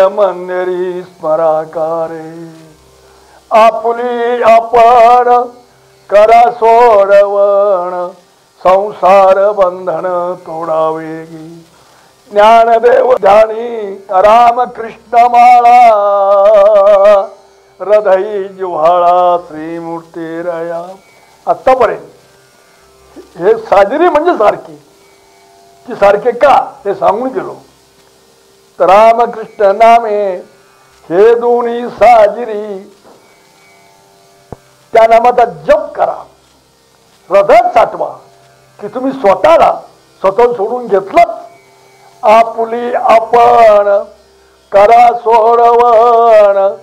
हृदय मंदिरी स्मराकारे आपुली आपण करा सोडवण संसार बंधन तोडावेगी ज्ञानदेव ध्यानी राम कृष्ण माळा। हृदयी जिव्हाळा श्रीमूर्ती रया। आत्तापर्यंत हे साजरी म्हणजे सारखी। ती सारखे का? हे सांगून गेलो। रामकृष्ण नामे हे दोन्ही साजिरी. त्या नामाचा जप करा. हृदयात साठवा. की तुम्ही स्वतःला स्वतः सोडून घेतलं आपुली आपण करा सोडवण.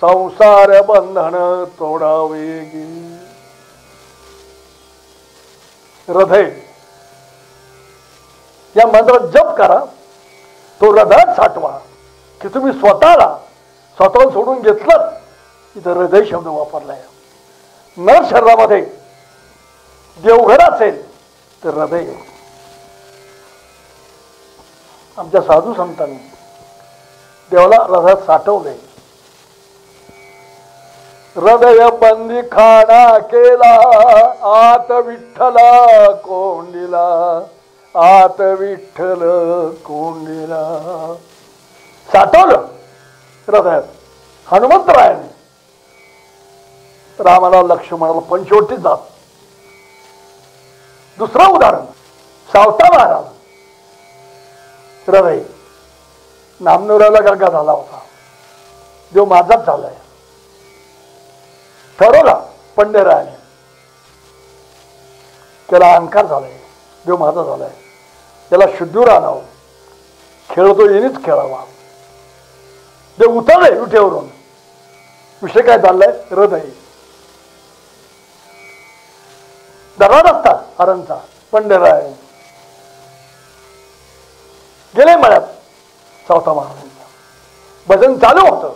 संसार बंधन तोडावे हृदय. या मंत्रात जप करा. तो हृदयात साठवा की तुम्ही स्वतःला स्वतः सोडून घेतलं इथं हृदय शब्द वापरलाय. नर शरीरामध्ये देवघर असेल तर हृदय आमच्या साधू संतांनी देवाला हृदयात साठवलंय. हृदय बंदी खाणा केला आत विठ्ठला कोंडिला. आत विठ्ठल कोंडीला. साठवलं. हृदयात हनुमंतरायाने. रामाला लक्ष्मणाला पंचवटीत जात दुसरं उदाहरण. सावता महाराज. हृदय नामनुराला गंगा झाला होता. देव माझाच झालाय. ठरवला पंढरायाने. त्याला अहंकार झालाय. देव माझा झालाय. त्याला शुद्धूर आणावं. खेळतो येणीच खेळावा. ते उतरले विठेवरून विषय काय चाललाय? हृदय. दराड असतात हरणचा. पंढराय गेले मळ्यात चौथा महाराजांचा भजन चालू होतं.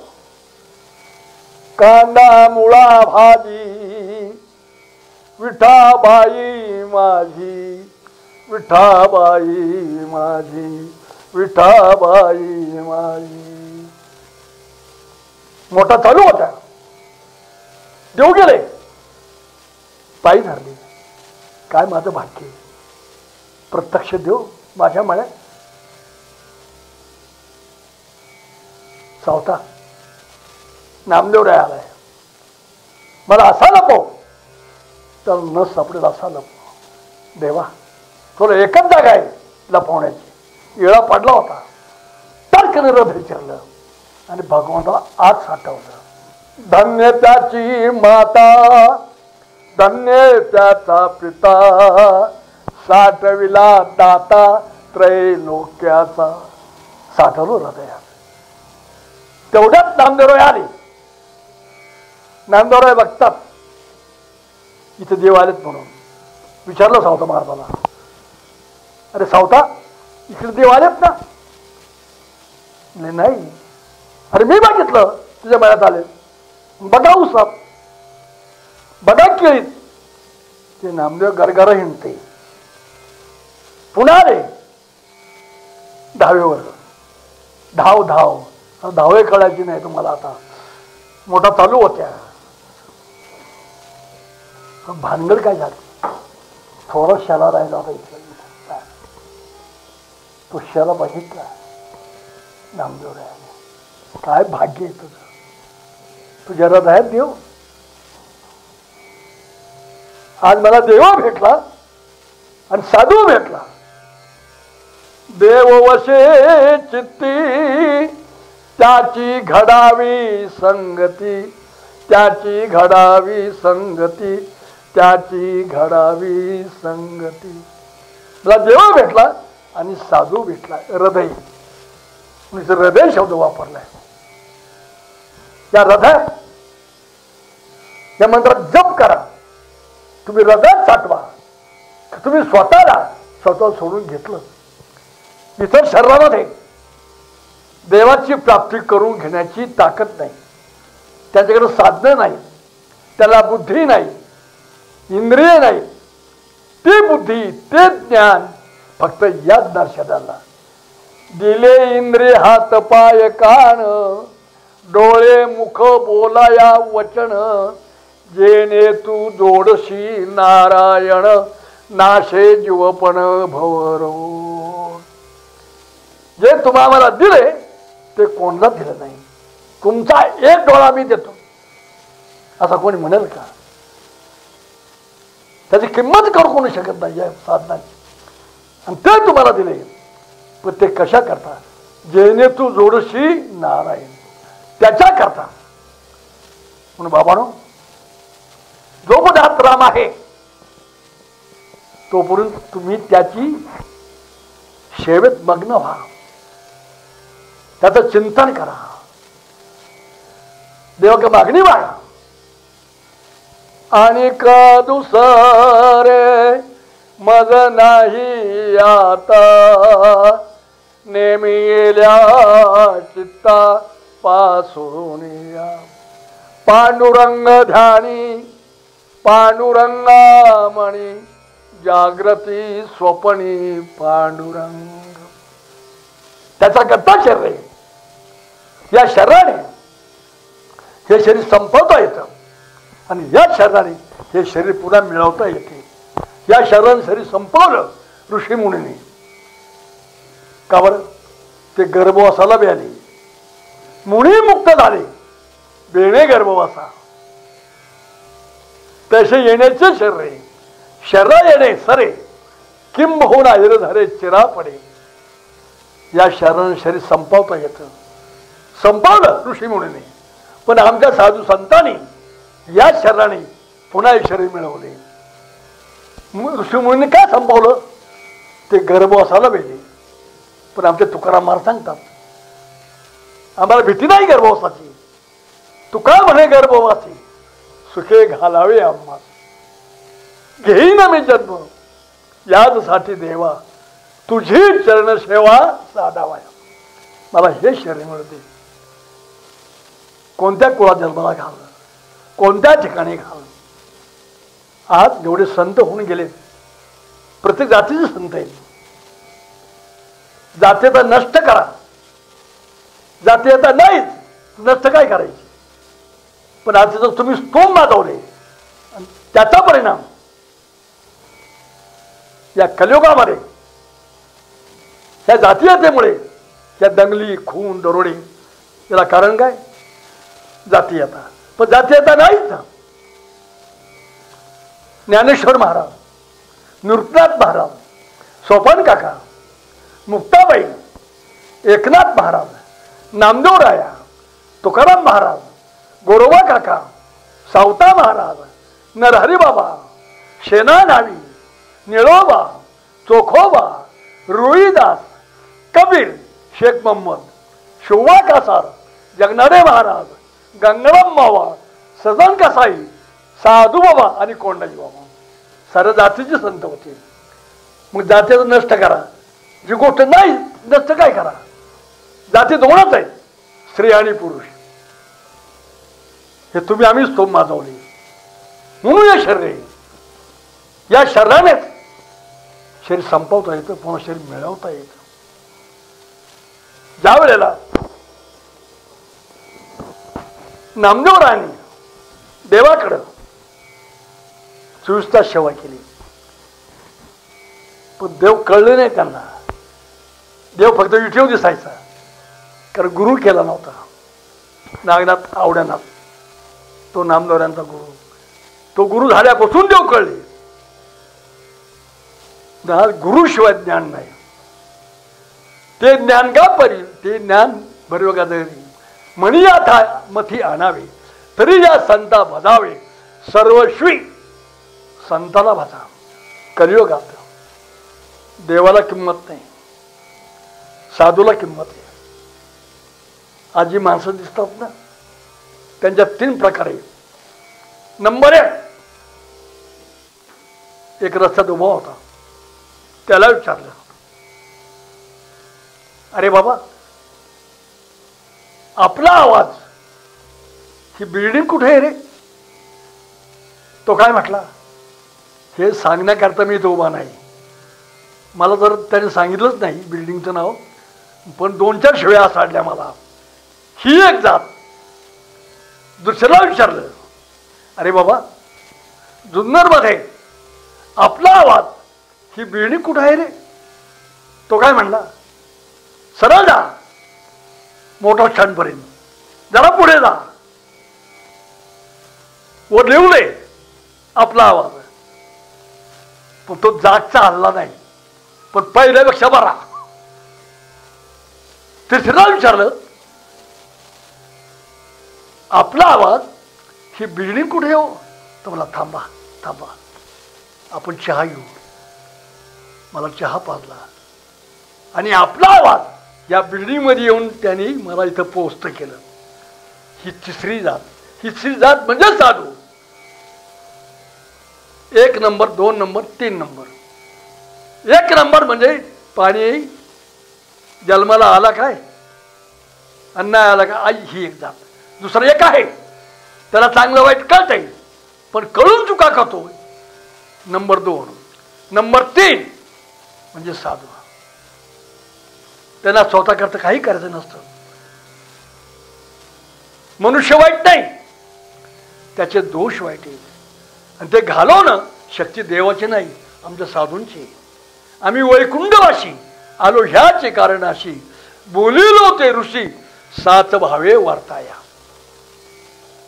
कांदा मुळा भाजी. विठाबाई माझी. विठाबाई माझी विठाबाई माझी. मोठा चालू होता. देऊ गेले. पायी धरली. काय माझं भाग्य प्रत्यक्ष देव माझ्या मळ्यात सावता नामदेव राय आलाय. मला असा नको. तर न सापडेल असा नको. देवा तुला एकच जागा आहे लपवण्याची. इळा पडला होता. टर्कने रथ विचारलं. आणि भगवंताला आज साठवलं धन्य त्याची माता धन्य त्याचा पिता साठविला दाता त्रैलोक्याचा. साठवलो हृदयात तेवढ्यात नामदेवराय आले. नामदेवराय बघतात. इथे देव आलेत म्हणून. विचारलं सावता महाराजाला. अरे सावता इकडे देव आलेत ना? नाही अरे मी बघितलं तुझ्या मळ्यात आले. बघा उसात. बघा केळीत. ते नामदेव गरगर हिंडते. पुन्हा रे. दहावीवर धाव धाव. धावे कळायची नाही तुम्हाला आता. मोठा चालू होत्या. भानगड काय झाली? थोडं शाला राहिला होता इथला तो शाला बघितला. नामदेव रायाने काय भाग्य आहे तुझं. तुझ्या हृदयात देव. आज मला देवा भेटला आणि साधू भेटला. देव वशे चित्ती त्याची घडावी संगती त्याची घडावी संगती त्याची घडावी संगती. मला देवा भेटला. आणि साधू भेटला हृदय. म्हणजे हृदय शब्द वापरलाय. या हृदय या मंत्रात जप करा. तुम्ही हृदयात साठवा. तुम्ही स्वतःला स्वतः सोडून घेतलं. इतर शरीरामध्ये देवाची प्राप्ती करून घेण्याची ताकद नाही. त्याच्याकडे साधनं नाही. त्याला बुद्धी नाही. इंद्रिय नाही. ती बुद्धी ते ज्ञान फक्त याच दर्शनाला. दिले इंद्रिय हात पाय कान डोळे मुख बोलाया वचन जेने तू जोडशी नारायण नाशे जीवपण भवरो. जे तुम्हाला दिले ते कोणाला दिलं नाही? तुमचा एक डोळा मी देतो. असा कोणी म्हणेल का? त्याची किंमत करू कोणी शकत नाही या साधनाची. आणि ते तुम्हाला दिले पण ते कशा करता? जेने तू जोडशी नारायण. त्याच्या करता म्हणून बाबानो जोपर्यंत राम आहे तोपर्यंत तुम्ही त्याची सेवेत मग्न व्हा. त्याचं चिंतन करा. देवाकडे मागणी मागा आणि का दुसरे मग नाही आता. नेमिल्या चित्ता पासून या. पांडुरंग ध्यानी पांडुरंगामणी जागृती स्वपणी पांडुरंग. त्याचा गद्दा शरीर आहे. या शरीराने हे शरीर संपवता येतं. आणि या शरीराने हे शरीर पुन्हा मिळवता येते. या शरीराने शरीर संपवलं ऋषी मुनीने. का बरं? ते गर्भवासाला बी आले मुनी मुक्त झाले. बेणे गर्भवासा. तसे येण्याचे शरीर आहे येणे सरे किंब होऊन आयर झाले चिरा पडे. या शरीराने शरीर संपवता येतं. संपवलं ऋषी मुनीने. पण आमच्या साधू संतांनी या शरीराने पुन्हा शरीर मिळवले. ऋषीमुनीने काय संपवलं ते गर्भ असायला पाहिजे. पण आमचे तुकाराम महाराज सांगतात आम्हाला भीती नाही गर्भवासाची तुका म्हणे गर्भवासी सुखे घालावे आम्हा घेईन मी जन्म. याचसाठी देवा तुझी चरण सेवा साधावाया. मला हे शरीर मिळते. कोणत्या कुळात जन्माला घालणं? कोणत्या ठिकाणी घालणं? आज जेवढे संत होऊन गेले. प्रत्येक जातीचे संत आहेत. जातीयता नष्ट करा. जातीयता नाहीच नष्ट काय करायची? पण आज जर तुम्ही स्तोम माजवले आणि त्याचा परिणाम या कलयुगामध्ये या जातीयतेमुळे या दंगली खून दरोडे याला कारण काय? जातीयता. पण जातीयता नाहीच ना ज्ञानेश्वर महाराज नृत्यनाथ महाराज सोपान काका मुक्ताबाई एकनाथ महाराज नामदेव राया तुकाराम महाराज गोरोबा काका सावता महाराज नरहरी बाबा शेना नावी निळोबा चोखोबा रुईदास कबीर शेख मोहम्मद शिवा कासार जगनाडे महाराज गंगाराम मावा सजन कसाई साधू बाबा आणि कोंडाजी बाबा. सर्व जातीचे संत होते. मग जातीचं नष्ट करा. जी गोष्ट नाही नष्ट काय करा? जाती दोनच आहे स्त्री आणि पुरुष. हे तुम्ही आम्हीच तो माजवले. म्हणून या शरीर या शरीरानेच शरीर संपवता येतं पुन्हा शरीर मिळवता येतं. ज्या वेळेला नामदेवरायांनी देवाकडं चोवीस तास सेवा केली. पण देव कळले नाही त्यांना. देव फक्त विठेव दिसायचा. कारण गुरु केला नव्हता. नागनाथ आवड्यानाथ तो नामदोऱ्यांचा गुरु. तो गुरु झाल्यापासून देव कळले. गुरुशिवाय ज्ञान नाही. ते ज्ञान का परी ते ज्ञान बरोबर जरी म्हणी आता मथी आणावे. तरी या संता भजावे सर्वश्वी संताला भाजा कलियुगात देवाला किंमत नाही. साधूला किंमत आहे आज जी माणसं दिसतात ना त्यांच्या तीन प्रकारे. नंबर एक एक रस्त्यात उभा होता. त्याला विचारलं. अरे बाबा आपला आवाज ही बिल्डिंग कुठे आहे रे? तो काय म्हटला? हे सांगण्याकरता मी इथं उभा नाही. मला जर त्याने सांगितलंच नाही बिल्डिंगचं नाव पण दोन चार शिव्या साडल्या मला. ही एक जात. दुसऱ्याला विचारलं अरे बाबा जुन्नरमध्ये आपला आवाज ही बिल्डिंग कुठं आहे रे? तो काय म्हणला सरळ जा मोठा स्टँडपर्यंत जरा पुढे जा. वर लिहू दे आपला आवाज. तो जागचा हल्ला नाही. पण पहिल्यापेक्षा बरा. तिसऱ्याला विचारलं आपला आवाज ही बिल्डिंग कुठे हो? तर मला थांबा थांबा. आपण चहा घेऊ. मला चहा पाजला. आणि आपला आवाज या बिल्डिंगमध्ये येऊन त्यांनी मला इथं पोहोचतं केलं. ही तिसरी जात. ही तिसरी जात म्हणजे साधू. एक नंबर दोन नंबर तीन नंबर. एक नंबर म्हणजे पाणी जन्माला आला काय? अन्न आला का? आई ही एक जात. दुसरं एक आहे. त्याला चांगलं वाईट कळत आहे पण कळून चुका करतो नंबर दोन. नंबर तीन म्हणजे साधू त्यांना स्वतःकरता काही करायचं नसतं. मनुष्य वाईट नाही. त्याचे दोष वाईट आहे आणि ते घालवणं शक्ती देवाची नाही आमच्या साधूंची. आम्ही वैकुंठवाशी आलो ह्याचे कारण अशी बोलिलो ते ऋषी सात भावे वार्ताया.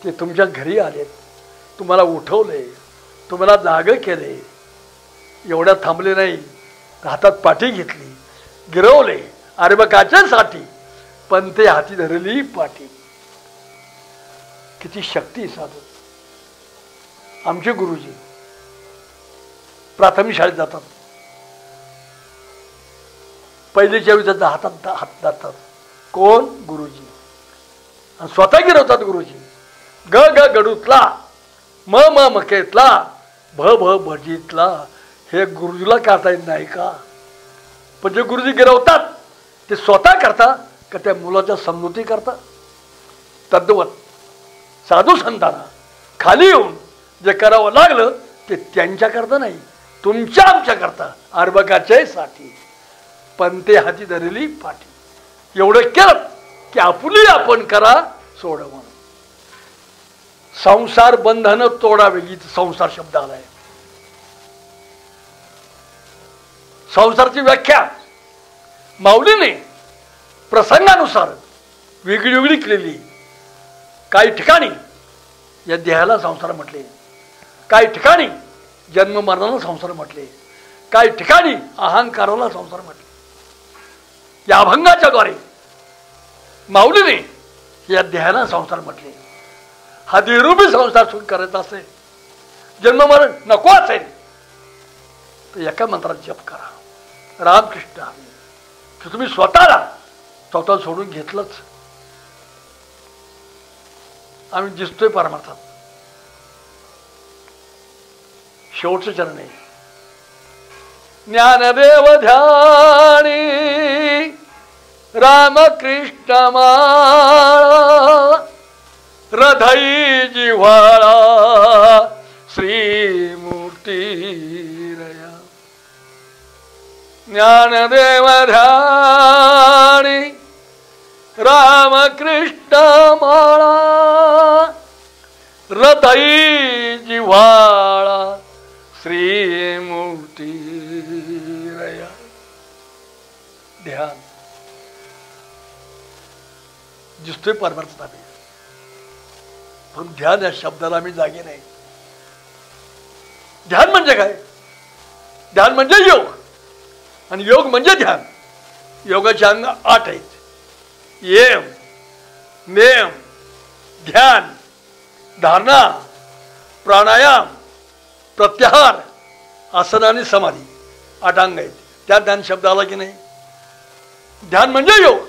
ते तुमच्या घरी आलेत तुम्हाला उठवले तुम्हाला जाग केले एवढ्या थांबले नाही हातात पाठी घेतली गिरवले साठी पण ते हाती धरली पाठी. किती शक्ती साधू. आमचे गुरुजी प्राथमिक शाळेत जातात. पहिलीच्या वेळी हातात हात जातात कोण? गुरुजी. आणि स्वतः गिरवतात गुरुजी. ग ग गडूतला म म मकेतला भ भ भजीतला. हे गुरुजीला करता येत नाही का? पण जे गुरुजी गिरवतात ते स्वतः करता का त्या मुलाच्या समजुती करता? तद्वत साधू संतांना खाली येऊन जे करावं लागलं ते त्यांच्याकरता नाही तुमच्या आमच्याकरता करता साठी. पण ते हाती धरली पाठी. एवढं केलं की आपुली आपण करा सोड म्हणून. संसार बंधनं तोडावे संसार शब्द आलाय संसारची व्याख्या माऊलीने प्रसंगानुसार वेगळी वेगळी केलेली. काही ठिकाणी या देहाला संसार म्हटले. काही ठिकाणी जन्म मरणाला संसार म्हटले. काही ठिकाणी अहंकाराला संसार म्हटले. या अभंगाच्या द्वारे माऊलीने या देहाला संसार म्हटले. हा देहरूपी संसार सुरू करायचा असेल जन्म नको असेल तर एका मंत्रात जप करा. रामकृष्ण की तुम्ही स्वतःला स्वतः सोडून घेतलंच. आम्ही दिसतोय परमार्थात. शेवटचं चरण आहे ज्ञानदेव ध्यानी रामकृष्ण हृदयी जिव्हाळा श्रीमूर्ती ज्ञानदेव ध्यानी रामकृष्ण माळा हृदयी जिव्हाळा श्रीमूर्ती ध्यान। दिसतोय परमार्थ पण ध्यान या शब्दाला मी जागे नाही. ध्यान म्हणजे काय? ध्यान म्हणजे योग. आणि योग म्हणजे ध्यान. योगाचे अंग आठ आहेत. येम नेम ध्यान धारणा प्राणायाम प्रत्याहार आसन आणि समाधी आठ अंग आहेत. त्या ध्यान शब्द आला की नाही? ध्यान म्हणजे योग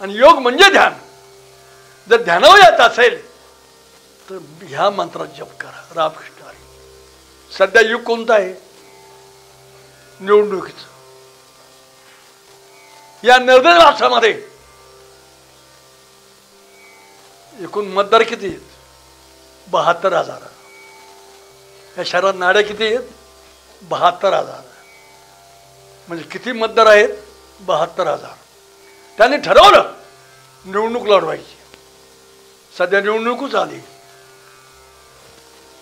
आणि योग म्हणजे ध्यान. जर ध्यानावर येत असेल तर ह्या मंत्रात जप करा. रामकृष्ण सध्या युग कोणता आहे? निवडणुकीचं. या निर्दय राष्ट्रामध्ये एकूण मतदार किती आहेत? बहात्तर हजार. या शहरात नाड्या किती आहेत? बहात्तर हजार. म्हणजे किती मतदार आहेत? बहात्तर हजार. त्यांनी ठरवलं निवडणूक लढवायची. सध्या निवडणूकच आली.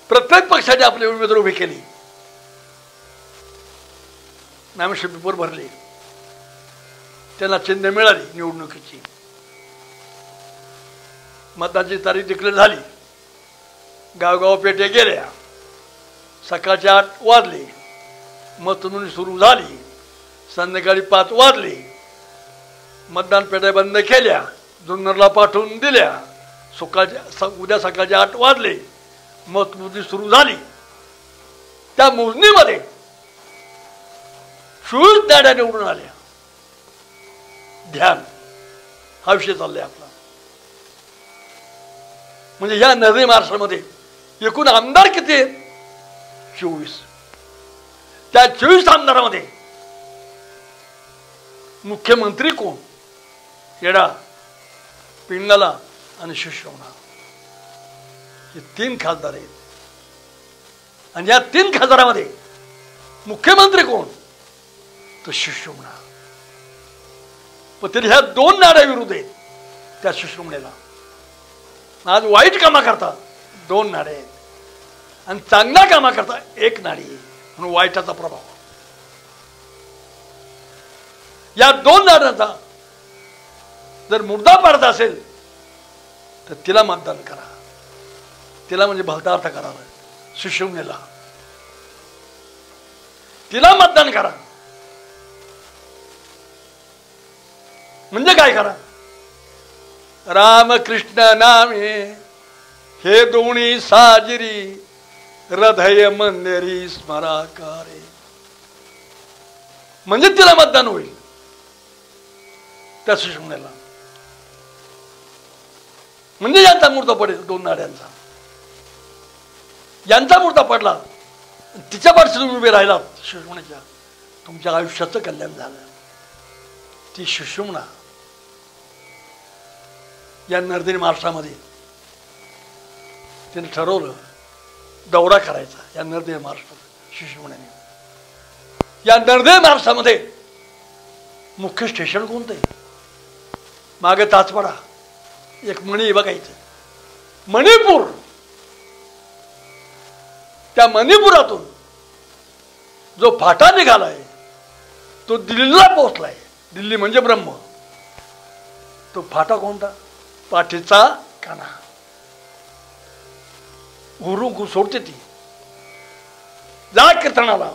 प्रत्येक पक्षाने आपले उमेदवार उभी केली. नामेश्वर पेपर भरले. त्यांना चिन्ह मिळाली निवडणुकीची. मतदानाची तारीख डिक्लेअर झाली. गावगाव पेटे गेल्या. सकाळचे आठ वाजले. मतनोंदणी सुरू झाली. संध्याकाळी पाच वाजले. मतदान पेट्या बंद केल्या. जुन्नरला पाठवून दिल्या. सकाळच्या स उद्या सकाळचे आठ वाजले. मतमोजणी सुरू झाली. त्या मोजणीमध्ये चोवीस दाड्या निवडून आल्या. ध्यान. हा विषय चाललाय आपला. म्हणजे या नदी महाराष्ट्रामध्ये एकूण आमदार किती आहेत? चोवीस त्या चोवीस आमदारामध्ये मुख्यमंत्री कोण? येडा पिंगला आणि शिष्यवणा हे तीन खासदार आहेत. आणि या तीन खासदारामध्ये मुख्यमंत्री कोण? तो शिष्यमणा पण तरी ह्या दोन नाड्या विरुद्ध आहेत त्या शिष्यमणेला आज वाईट कामा करता दोन नाड्या आहेत आणि चांगल्या कामा करता एक नाडी. म्हणून वाईटाचा प्रभाव. या दोन नाड्यांचा जर मुद्दा पाडता असेल तर तिला मतदान करा. तिला म्हणजे भक्तार्थ करावा सुशिवनेला तिला मतदान करा. म्हणजे काय करा? रामकृष्ण नामे हे दोन्ही साजरी हृदय मंदिरी स्मराकारे. म्हणजे तिला मतदान होईल. त्या सुषमनेला. म्हणजे यांचा मूर्त पडेल दोन नाड्यांचा. यांचा मूर्त पडला तिच्या पाठशी तुम्ही उभे राहिला सुषमण्याच्या तुमच्या आयुष्याचं कल्याण झालं. ती सुषुम्ना या नर्दिनी महाराष्ट्रामध्ये त्याने ठरवलं दौरा करायचा या नरदेव महाराष्ट्रात शिशुमण्याने या नर्दे महाराष्ट्रामध्ये मुख्य स्टेशन कोणतं आहे? मागे ताचपाडा एक मणी बघायचं मणिपूर. त्या मणिपुरातून जो फाटा निघालाय तो दिल्लीला पोहोचलाय. दिल्ली म्हणजे ब्रह्म. तो फाटा कोणता? पाठीचा काना. गुरु सोडते ती जा कीर्तनाला।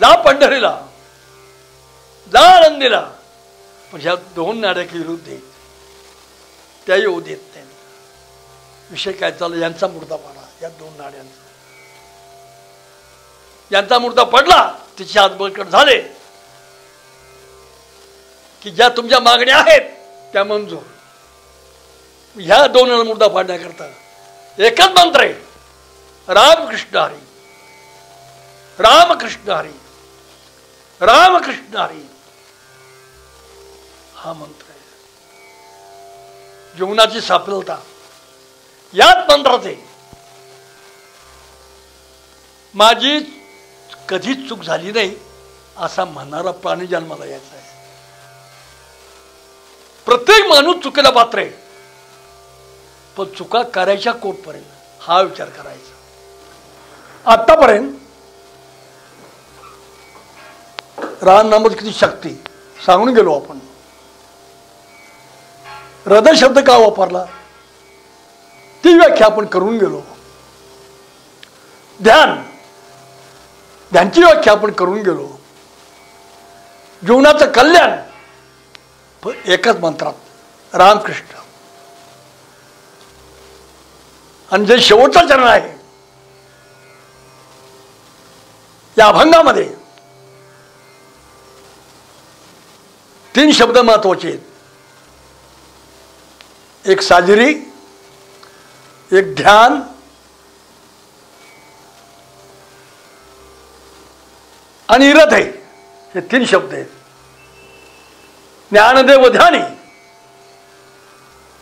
जा पंढरीला। जा आनंदीला। पण ह्या दोन नाड्याची विरुद्ध आहेत त्या येऊ देत नाही। विषय काय चालला? यांचा मुर्दा पाडा। या दोन नाड्यांचा। यांचा मुर्दा पडला तिचे हात बळकट झाले। की ज्या तुमच्या मागण्या आहेत त्या मंजूर। ह्या दोन मुर्दा पाडण्याकरता एकच मंत्र. आहे रामकृष्ण हरी. रामकृष्ण हरी. रामकृष्ण हरी. हा मंत्र आहे. जीवनाची साफलता. याच मंत्रात आहे माझी कधीच चूक झाली नाही असा म्हणणारा प्राणी जन्माला यायचा आहे. प्रत्येक माणूस चुकीला पात्र आहे. पण चुका करायच्या कोटपर्यंत हा विचार करायचा. आतापर्यंत राम नामच किती शक्ती सांगून गेलो आपण. हृदय शब्द का वापरला? ती व्याख्या आपण करून गेलो. ध्यान. ध्यानची व्याख्या आपण करून गेलो. जीवनाचं कल्याण. एकाच मंत्रात. रामकृष्ण. आणि जे शेवटचा चरण आहे या अभंगामध्ये तीन शब्द महत्त्वाचे आहेत. एक साजरी एक ध्यान आणि हृदय हे तीन शब्द आहेत. ज्ञानदेव ध्यानी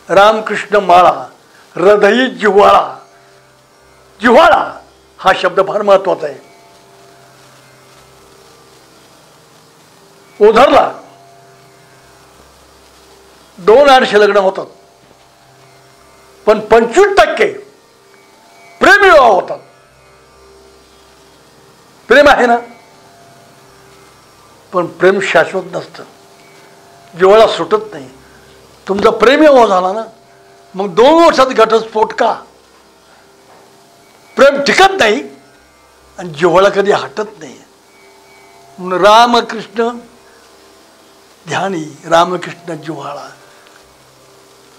रामकृष्ण माळा हृदयी जिव्हाळा. जिव्हाळा हा शब्द फार महत्त्वाचा आहे. ओझरला दोन आठशे लग्न होतात. पण पंचवीस टक्के प्रेमविवाह होतात. प्रेम आहे ना? पण प्रेम शाश्वत नसतं. जिव्हाळा सुटत नाही. तुमचा प्रेमविवाह झाला ना मग दोन वर्षात घटस्फोट का? प्रेम टिकत नाही आणि जिव्हाळा कधी हटत नाही. म्हणून रामकृष्ण ध्यानी रामकृष्ण जिव्हाळा.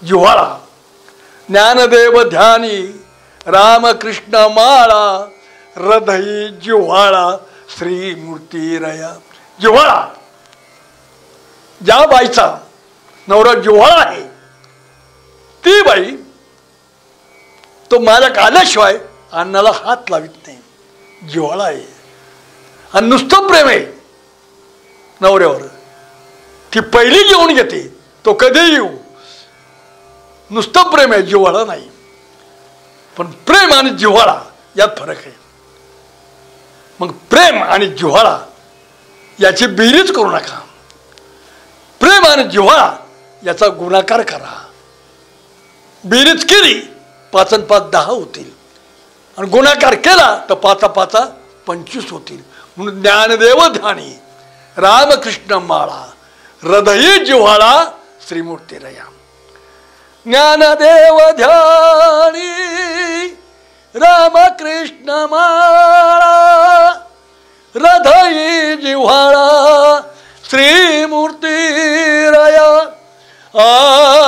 जिव्हाळा. ज्ञानदेव ध्यानी रामकृष्ण माळा. हृदयी जिव्हाळा श्री मूर्तीरया जिव्हाळा. ज्या बाईचा नवरा जिव्हाळा तो मालक आल्याशिवाय अन्नाला हात लावित नाही. जिव्हाळा आहे. आणि नुसतं प्रेम आहे. नवऱ्यावर. ती पहिली जेवण घेते तो कधी येऊ. नुसतं प्रेम आहे जिव्हाळा नाही. पण प्रेम आणि जिव्हाळा यात फरक आहे. मग प्रेम आणि जिव्हाळा याची बेरीज करू नका. प्रेम आणि जिव्हाळा याचा गुणाकार करा. बेरीज केली पाच आणि पाच दहा होतील. आणि गुणाकार केला तर पाचा पाचा पंचवीस होतील. म्हणून ज्ञानदेव ध्यानी रामकृष्ण माळा हृदयी जिव्हाळा श्रीमूर्ती रया. ज्ञानदेव ध्यानी रामकृष्ण माळा हृदयी जिव्हाळा श्रीमूर्ती रया. आ, आ,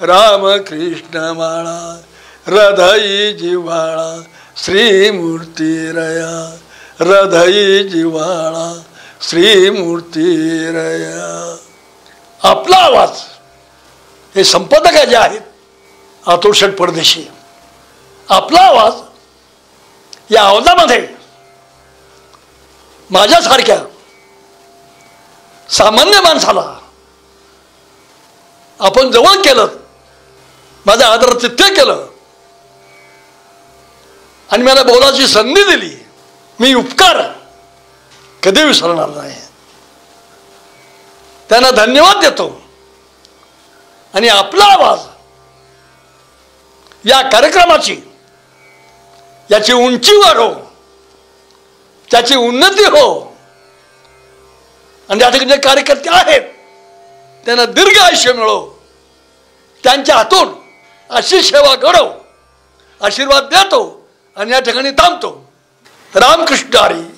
रामकृष्ण माळा हृदयी जिव्हाळा श्रीमूर्तिरया हृदयी जिव्हाळा श्रीमूर्तीरया. आपला आवाज हे संपादक जे आहेत अतुल परदेशी. आपला आवाज या आवाजामध्ये माझ्यासारख्या सामान्य माणसाला आपण जवळ केलं माझ्या आदरातिथ्य केलं. आणि मला बोलायची संधी दिली. मी उपकार. कधी विसरणार नाही. त्यांना धन्यवाद देतो. आणि आपला आवाज या कार्यक्रमाची याची उंची वाढो. त्याची उन्नती हो. आणि ज्या ठिकाणी जे कार्यकर्ते आहेत त्यांना दीर्घ आयुष्य मिळो. त्यांच्या हातून अशी सेवा घडव आशीर्वाद देतो आणि या ठिकाणी थांबतो. रामकृष्ण हरी.